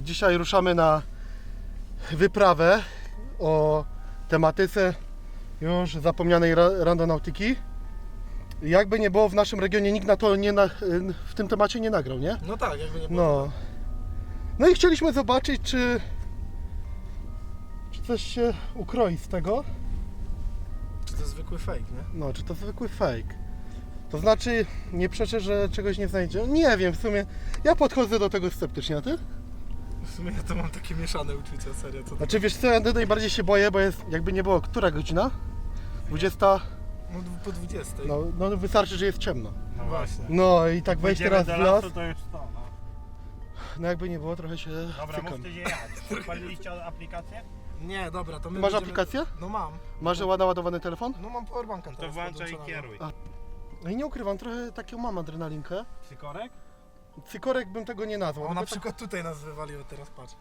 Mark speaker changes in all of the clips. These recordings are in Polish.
Speaker 1: Dzisiaj ruszamy na wyprawę o tematyce już zapomnianej ra- randonautiki. Jakby nie było w naszym regionie, nikt na to nie na, w tym temacie nie nagrał, nie?
Speaker 2: No tak, jakby nie było.
Speaker 1: No. No i chcieliśmy zobaczyć, czy, czy coś się ukroi z tego.
Speaker 2: Czy to zwykły fake, nie?
Speaker 1: No, czy to zwykły fake? To znaczy, nie przeczę, że czegoś nie znajdzie? Nie wiem, w sumie. Ja podchodzę do tego sceptycznie, a ty?
Speaker 2: Sumie ja to mam takie mieszane uczucia, serio. Co to...
Speaker 1: Znaczy, wiesz co, ja najbardziej się boję, bo jest, jakby nie było, która godzina? 20.
Speaker 2: No po 20.
Speaker 1: No, no wystarczy, że jest ciemno.
Speaker 3: No właśnie.
Speaker 1: No i tak wejść teraz
Speaker 3: do
Speaker 1: w las,
Speaker 3: lasu, to już to, no.
Speaker 1: no jakby nie było, trochę się
Speaker 3: Dobra,
Speaker 1: cykam.
Speaker 3: mówcie gdzie jechać. Odpaliliście aplikację?
Speaker 2: Nie, dobra, to my
Speaker 1: Masz
Speaker 2: będziemy-
Speaker 1: aplikację?
Speaker 2: No mam.
Speaker 1: Masz naładowany telefon?
Speaker 2: No mam powerbanka
Speaker 3: To włączaj i
Speaker 2: podłączonego.
Speaker 3: kieruj.
Speaker 1: A. No i nie ukrywam, trochę taką mam adrenalinkę.
Speaker 3: Cykorek?
Speaker 1: Cykorek bym tego nie nazwał.
Speaker 2: O,
Speaker 1: tylko
Speaker 2: na
Speaker 1: tak-
Speaker 2: przykład tutaj nas wywaliło, teraz patrz.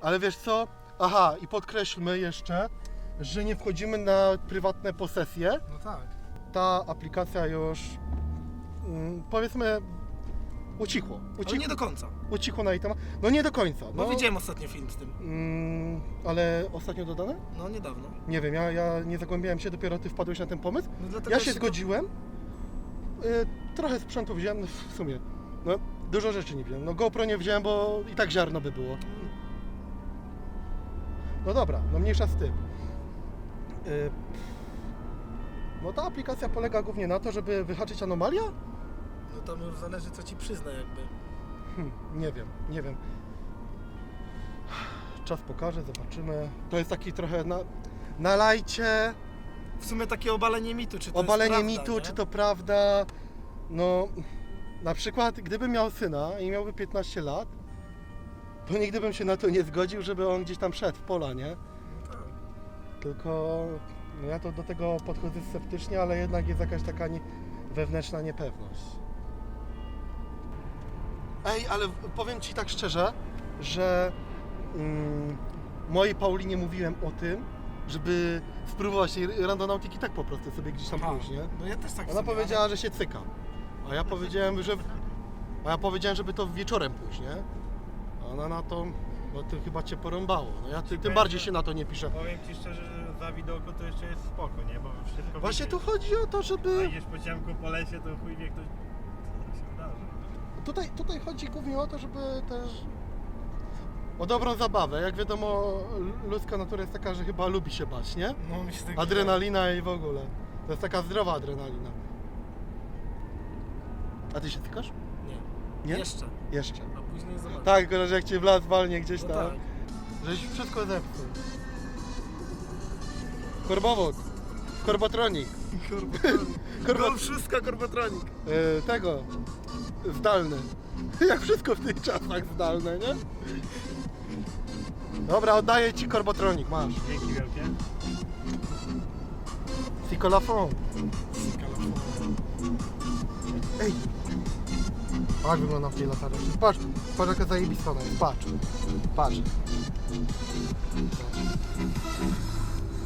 Speaker 1: Ale wiesz co? Aha, i podkreślmy jeszcze, że nie wchodzimy na prywatne posesje.
Speaker 2: No tak.
Speaker 1: Ta aplikacja już mm, powiedzmy ucichło.
Speaker 2: Ale
Speaker 1: Ucichło,
Speaker 2: nie do końca.
Speaker 1: ucichło na jej temat. No nie do końca.
Speaker 2: Bo
Speaker 1: No,
Speaker 2: widziałem ostatnio film z tym.
Speaker 1: mm, ale ostatnio dodane?
Speaker 2: No niedawno.
Speaker 1: Nie wiem, ja, ja nie zagłębiałem się, dopiero ty wpadłeś na ten pomysł.
Speaker 2: No dlatego
Speaker 1: Ja się zgodziłem. Y, trochę sprzętu wziąłem, no, w sumie. No, dużo rzeczy nie wziąłem. No GoPro nie wziąłem, bo i tak ziarno by było. No dobra, no mniejsza z tym. Y, no ta aplikacja polega głównie na to, żeby wyhaczyć anomalia?
Speaker 2: No tam już zależy co ci przyzna jakby.
Speaker 1: Hm, nie wiem, nie wiem. Czas pokaże, zobaczymy. To jest taki trochę na, na lajcie.
Speaker 2: W sumie takie obalenie mitu, czy to
Speaker 1: obalenie
Speaker 2: prawda,
Speaker 1: mitu,
Speaker 2: nie?
Speaker 1: czy to prawda. No, na przykład, gdybym miał syna i miałby 15 lat, to nigdy bym się na to nie zgodził, żeby on gdzieś tam szedł w pola, nie?
Speaker 2: Tak.
Speaker 1: Tylko no ja to do tego podchodzę sceptycznie, ale jednak jest jakaś taka nie, wewnętrzna niepewność. Ej, ale powiem Ci tak szczerze, że mm, mojej Paulinie mówiłem o tym, żeby spróbować tej randonautiki tak po prostu sobie gdzieś tam pójść, nie?
Speaker 2: No ja też tak
Speaker 1: Ona
Speaker 2: sobie,
Speaker 1: powiedziała, że się cyka. A ja powiedziałem, że. A ja powiedziałem, żeby to wieczorem pójść, nie? A ona na to. No to chyba cię porąbało. No ja ty, tym bardziej się na to nie piszę.
Speaker 3: Powiem ci szczerze, że za widoku to jeszcze jest spoko, nie? Bo wszystko
Speaker 1: Właśnie tu
Speaker 3: widzisz.
Speaker 1: chodzi o to,
Speaker 3: A
Speaker 1: żeby.
Speaker 3: idziesz po ciemku po lesie, to chuj wie ktoś... Co się wydarzy.
Speaker 1: Tutaj, tutaj chodzi głównie o to, żeby też. O dobrą zabawę. Jak wiadomo, ludzka natura jest taka, że chyba lubi się bać, nie?
Speaker 2: No mi się tak
Speaker 1: Adrenalina i w ogóle. To jest taka zdrowa adrenalina. A ty się tykasz?
Speaker 2: Nie.
Speaker 1: Nie?
Speaker 2: Jeszcze.
Speaker 1: Jeszcze.
Speaker 2: A później zobaczysz.
Speaker 1: Tak, tylko że jak cię w las walnie gdzieś
Speaker 2: No
Speaker 1: tam.
Speaker 2: tak.
Speaker 1: Żeś wszystko zepsuł. Korbowód. Korbotronik. Korbo...
Speaker 2: Go wszystko korbotronik.
Speaker 1: E, tego. Zdalny. Jak wszystko w tych czasach zdalne, nie? Dobra, oddaję ci korbotronik, masz.
Speaker 3: Dzięki wielkie.
Speaker 1: Sicolafon. Ej. Jak wygląda w tej latarce? Patrz, patrz jaka zajebista ona jest, patrz. Patrz.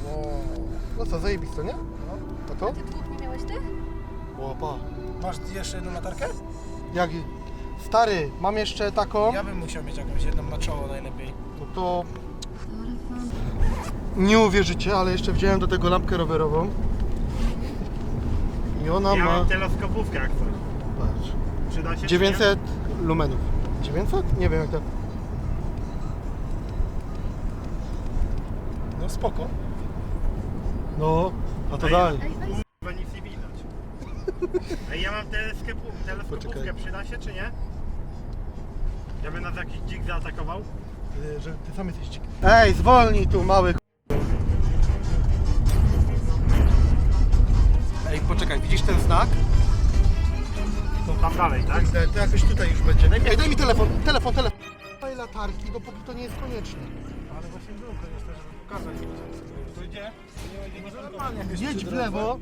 Speaker 1: Wow. No co, zajebisto, nie? No to?
Speaker 4: Ty dwóch nie miałeś tych?
Speaker 1: Łopa.
Speaker 2: Masz jeszcze jedną latarkę?
Speaker 1: Jak... Stary, mam jeszcze taką,
Speaker 2: Ja bym musiał mieć jakąś jedną na czoło najlepiej.
Speaker 1: no to... Nie uwierzycie, ale jeszcze wziąłem do tego lampkę rowerową. I ona
Speaker 3: Ja
Speaker 1: ma...
Speaker 3: mam teleskopówkę jak coś. Przyda się czy
Speaker 1: 900 lumenów. 900? Nie wiem jak to...
Speaker 2: No spoko.
Speaker 1: No, a to dalej.
Speaker 4: Ej,
Speaker 3: nie? Chyba nic nie widać. Ej, ja mam teleskopu, teleskopówkę,
Speaker 1: Poczekaj.
Speaker 3: przyda się czy nie? Ja bym nas jakiś dzik zaatakował?
Speaker 1: Że ty sam jesteś dziki. Ej, zwolnij tu, mały
Speaker 3: dalej, tak?
Speaker 1: Kurde, To jakoś tutaj już będzie. Ej, daj mi telefon, telefon, telefon. Daj latarki, dopóki to nie jest konieczne.
Speaker 2: Ale właśnie był konieczne, żeby pokazać.
Speaker 3: To idzie?
Speaker 2: Normalnie jakoś
Speaker 1: Jedź w lewo.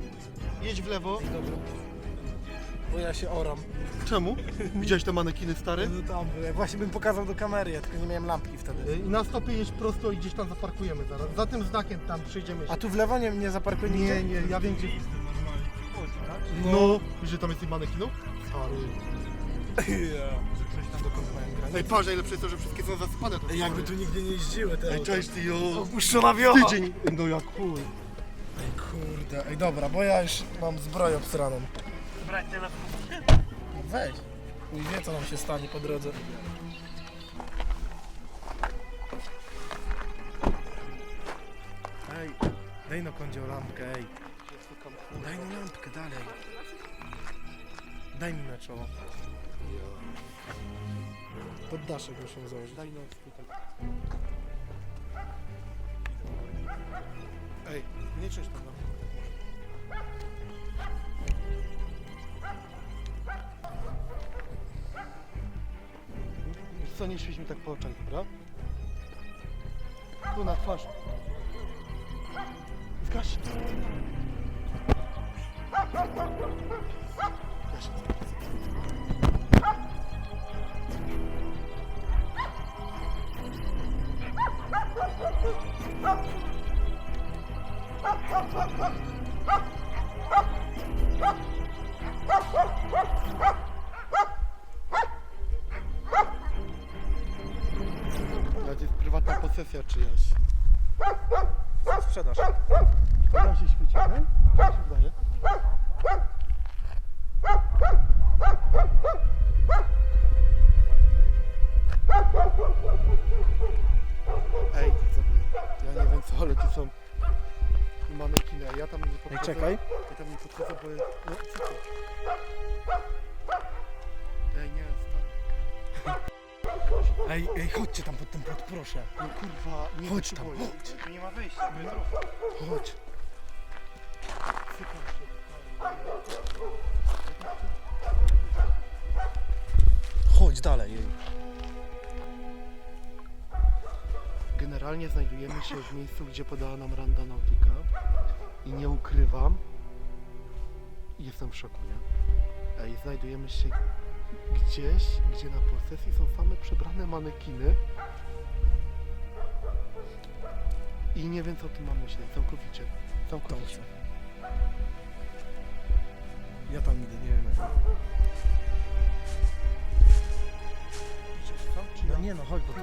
Speaker 1: Jedź w lewo.
Speaker 2: Dobra. Bo ja się oram.
Speaker 1: Czemu? Widziałeś te manekiny stare?
Speaker 2: No tam były. Właśnie bym pokazał do kamery, ja tylko nie miałem lampki wtedy.
Speaker 1: I na stopie jedź prosto i gdzieś tam zaparkujemy zaraz. Za tym znakiem tam przyjdziemy.
Speaker 2: A tu w lewo nie, nie zaparkuj nigdzie?
Speaker 1: Nie, nie, ja wiem gdzie...
Speaker 3: tak?
Speaker 1: No, że tam jest tych manekinów? Stary.
Speaker 2: Że ktoś tam dokąd mają granic.
Speaker 1: Ej, patrz, najlepsze jest to, że wszystkie są zasypane. to
Speaker 2: Ej, jakby tu nigdy nie jeździły te
Speaker 1: Ej,
Speaker 2: auta.
Speaker 1: cześć, ty, jo.
Speaker 2: Opuszczona wiocha!
Speaker 1: Tydzień. No jak chuj.
Speaker 2: Ej, kurde. Ej, dobra, bo ja już mam zbroję obsraną.
Speaker 3: Brać telefon.
Speaker 2: No Weź. Chuj wie, co nam się stanie po drodze. Ej, daj no kądzio lampkę, ej. Daj no lampkę, dalej. Daj mi na czoło. Poddaszek muszę założyć.
Speaker 1: Daj no, tutaj. Ej,
Speaker 2: Nie czyść tam
Speaker 1: wiesz co, nie świeć mi tak po oczach, dobra? Tu na twarz. Zgaś to jest prywatna posesja czyjaś.
Speaker 2: Sprzedaż.
Speaker 1: To nam się świeci, nie? Co się wydaje? Nie podchodzę.
Speaker 2: Ej, czekaj.
Speaker 1: Ja tam nie podchodzę, bo... No, to? Ej, nie, stary.
Speaker 2: Ej, ej, chodźcie tam pod ten płot, proszę.
Speaker 1: No kurwa, nie
Speaker 2: Chodź tam,
Speaker 1: boję.
Speaker 2: chodź.
Speaker 3: Tu nie ma wyjścia. Wędrówka.
Speaker 2: Chodź.
Speaker 1: Cykam się.
Speaker 2: Chodź dalej. Ej.
Speaker 1: Generalnie znajdujemy się w miejscu, gdzie podała nam Randa Nautica i nie ukrywam, jestem w szoku, nie? Ej, znajdujemy się gdzieś, gdzie na posesji są same przebrane manekiny i nie wiem, co tu mam myśleć, całkowicie, całkowicie.
Speaker 2: Ja tam idę, nie wiem. jak. No nie no, chodź, bo tu...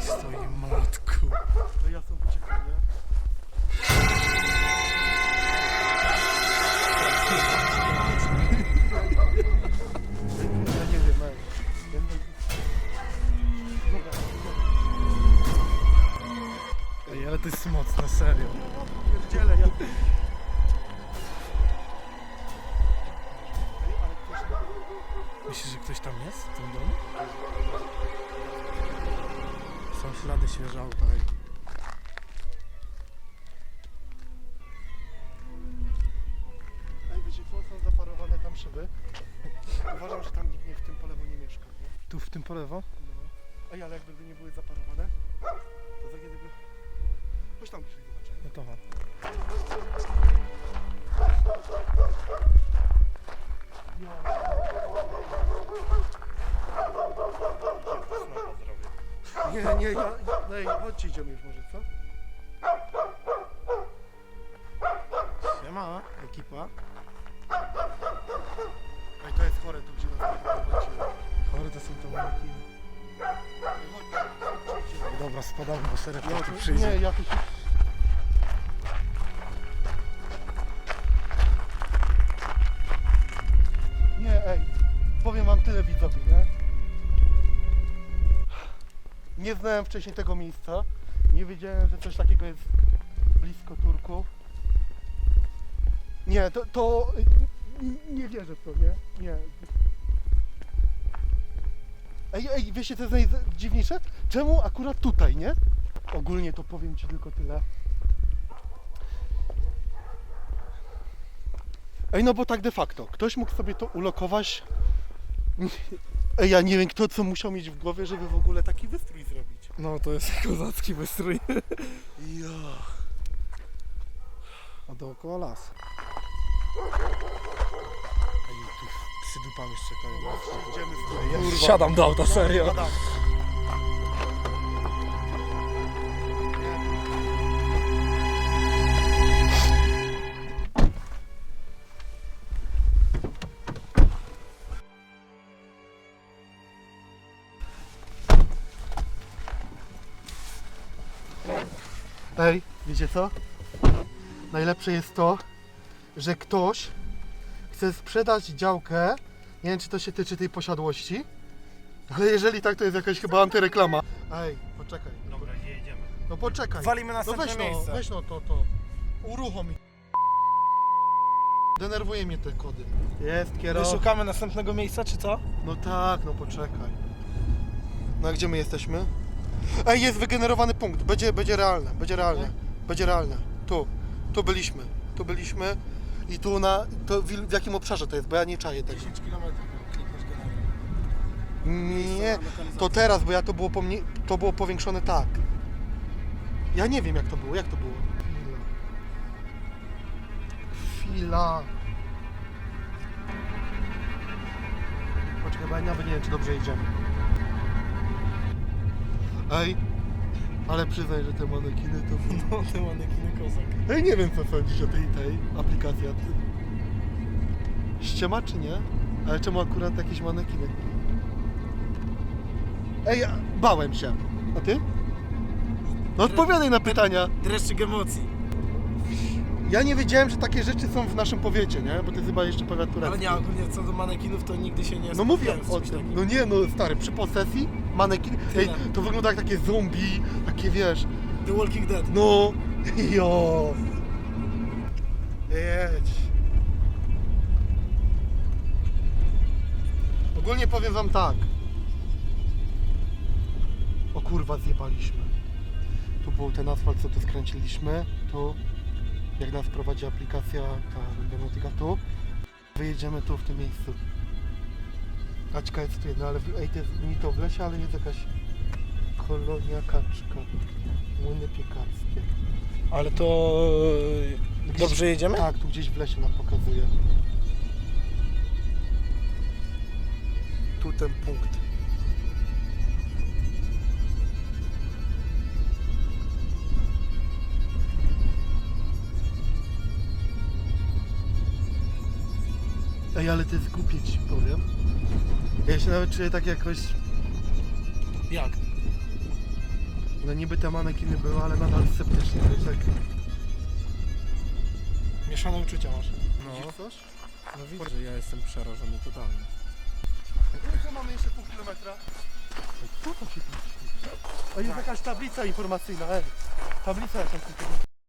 Speaker 2: stoi matku.
Speaker 1: To ja są uciekam, nie? Ja nie wiem, ej. Będę... Dobra,
Speaker 2: Ej, ale to jest mocne, serio.
Speaker 1: pierdzielę, ja...
Speaker 2: Myślisz, że ktoś tam jest w tym domu? Są ślady świeże auta. Ej.
Speaker 1: Wiecie co, są zaparowane tam szyby. Uważam, że tam nikt nie w tym po lewo nie mieszka, nie?
Speaker 2: Tu w tym po lewo?
Speaker 1: No. Ej, ale jakby nie były zaparowane, to za kiedy by... Chodź tam bliżej zobaczymy.
Speaker 2: No to chodź.
Speaker 1: Nie, nie, ja... Ej, chodźcie idziemy już może, co?
Speaker 2: Siema, ekipa.
Speaker 1: Ej, to jest chore tu, gdzie nas prowadziło.
Speaker 2: Chory to są to manekiny. Dobra, spadamy, bo szereg tu, przyjdzie.
Speaker 1: nie, ja tu się... znałem wcześniej tego miejsca. Nie wiedziałem, że coś takiego jest blisko Turków. Nie, to, to nie wierzę w to, nie? Nie. Ej, ej, wiecie co jest najdziwniejsze? Czemu akurat tutaj, nie? Ogólnie to powiem Ci tylko tyle. Ej, no bo tak de facto, ktoś mógł sobie to ulokować Ej, ja nie wiem kto co musiał mieć w głowie, żeby w ogóle taki wystrój zrobić.
Speaker 2: No to jest kozacki wystrój.
Speaker 1: Ja.
Speaker 2: A dookoła las.
Speaker 1: Ej, tu z
Speaker 2: Ja
Speaker 1: Kurwa.
Speaker 2: Siadam do auta, serio.
Speaker 1: Ej, wiecie co? Najlepsze jest to, że ktoś chce sprzedać działkę. Nie wiem, czy to się tyczy tej posiadłości. Ale jeżeli tak, to jest jakaś chyba antyreklama. Ej, poczekaj.
Speaker 3: Dobra, gdzie jedziemy?
Speaker 1: No poczekaj.
Speaker 2: Walimy
Speaker 1: No
Speaker 2: następne
Speaker 1: weź no,
Speaker 2: miejsce.
Speaker 1: weź no to, to. Uruchom. Denerwuje mnie te kody. Jest kierowca.
Speaker 2: szukamy następnego miejsca, czy co?
Speaker 1: No tak, no poczekaj. No a gdzie my jesteśmy? Ej, jest wygenerowany punkt. Będzie, będzie realne, będzie realne. Będzie realne. Tu, tu byliśmy. Tu byliśmy. I tu na. To w, w jakim obszarze to jest? Bo ja nie czaję tego.
Speaker 2: 10 km klikniesz
Speaker 1: Nie, to teraz, bo ja to było, pomnie, to było powiększone tak. Ja nie wiem jak to było, jak to było. Chwila. Chwila. Poczekaj, bo ja nawet nie wiem, czy dobrze jedziemy. Ej, ale przyznaj, że te manekiny to...
Speaker 2: No, te manekiny kozak.
Speaker 1: Ej, nie wiem co sądzisz o tej, tej aplikacji. a ty- Ściema czy nie? Ale czemu akurat jakieś manekiny? Ej, bałem się. A ty? No odpowiadaj na pytania.
Speaker 2: Dreszczyk emocji.
Speaker 1: Ja nie wiedziałem, że takie rzeczy są w naszym powiecie, nie? Bo to jest chyba jeszcze powiat
Speaker 2: Ale
Speaker 1: turecki.
Speaker 2: nie, ogólnie co do manekinów, to nigdy się nie
Speaker 1: No mówię
Speaker 2: spotkałem z
Speaker 1: o
Speaker 2: czymś
Speaker 1: tym.
Speaker 2: takim.
Speaker 1: No nie, no stary, przy posesji manekin... Ej, to wygląda jak takie zombie, takie wiesz...
Speaker 2: The Walking Dead.
Speaker 1: No, jo. Jedź. Ogólnie powiem wam tak. O kurwa, zjebaliśmy. Tu był ten asfalt, co tu skręciliśmy. Tu, jak nas prowadzi aplikacja, ta Benautica tu. Wyjedziemy tu, w tym miejscu. Kaczka jest tu jedna, ale w- ej, to jest mi to w lesie, ale jest jakaś kolonia kaczka. Młyny piekarskie.
Speaker 2: Ale to...
Speaker 1: Gdzieś-
Speaker 2: Dobrze jedziemy?
Speaker 1: Tak, tu gdzieś w lesie nam pokazuje. Tu ten punkt. Ej, ale to jest głupie ci powiem. Ja się nawet czuję tak jakoś...
Speaker 2: Jak?
Speaker 1: No niby te manekiny były, ale nadal sceptycznie. Wiesz, jak...
Speaker 2: Mieszane uczucia masz.
Speaker 1: Widzisz coś?
Speaker 2: No widzę, że ja jestem przerażony totalnie.
Speaker 1: Ile mamy jeszcze pół kilometra? Ej, Co to się tu dzieje? A jest jakaś tablica informacyjna, ej. Tablica jakaś tutaj.